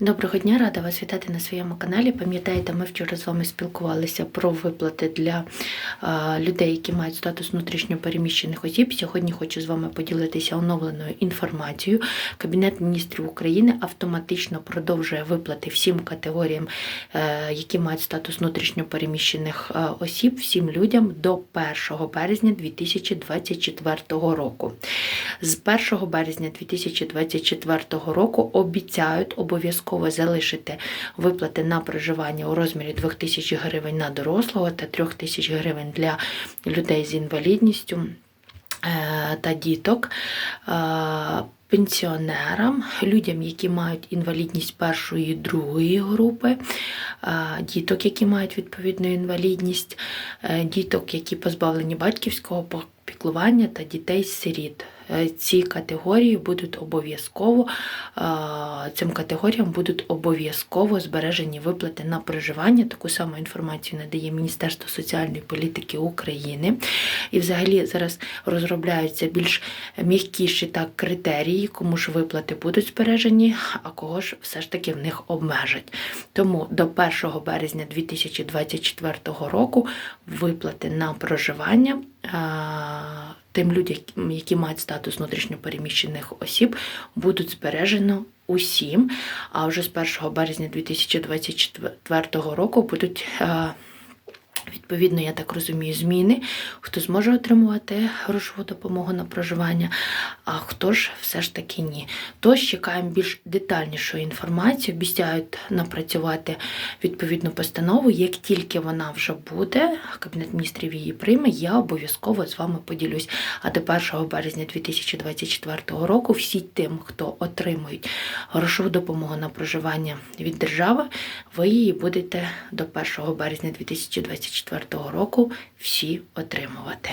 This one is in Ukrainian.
Доброго дня, рада вас вітати на своєму каналі. Пам'ятаєте, ми вчора з вами спілкувалися про виплати для людей, які мають статус внутрішньопереміщених осіб. Сьогодні хочу з вами поділитися оновленою інформацією. Кабінет міністрів України автоматично продовжує виплати всім категоріям, е, які мають статус внутрішньопереміщених е, осіб, всім людям до 1 березня 2024 року. З 1 березня 2024 року обіцяють обов'язково залишити виплати на проживання у розмірі 2000 гривень на дорослого та 3000 гривень для людей з інвалідністю е, та діток. е, Пенсіонерам, людям, які мають інвалідність першої і другої групи, е, діток, які мають відповідну інвалідність, діток, які позбавлені батьківського піклування та дітей-сиріт. Е, Ці категорії будуть обов'язково е, цим категоріям будуть обов'язково збережені виплати на проживання. Таку саму інформацію надає Міністерство соціальної політики України. І взагалі зараз розробляються більш м'якіші так критерії, кому ж виплати будуть збережені, а кого ж все ж таки в них обмежать. Тому до 1 березня 2024 року виплати на проживання. Е, Тим людям, які мають статус внутрішньопереміщених осіб, будуть збережено усім. А вже з 1 березня 2024 року будуть. Відповідно, я так розумію, зміни, хто зможе отримувати грошову допомогу на проживання, а хто ж все ж таки ні. Тож чекаємо більш детальнішу інформацію, обіцяють напрацювати відповідну постанову. Як тільки вона вже буде, Кабінет міністрів її прийме, я обов'язково з вами поділюсь. А до 1 березня 2024 року всі тим, хто отримують грошову допомогу на проживання від держави, ви її будете до 1 березня 2024 року всі отримувати.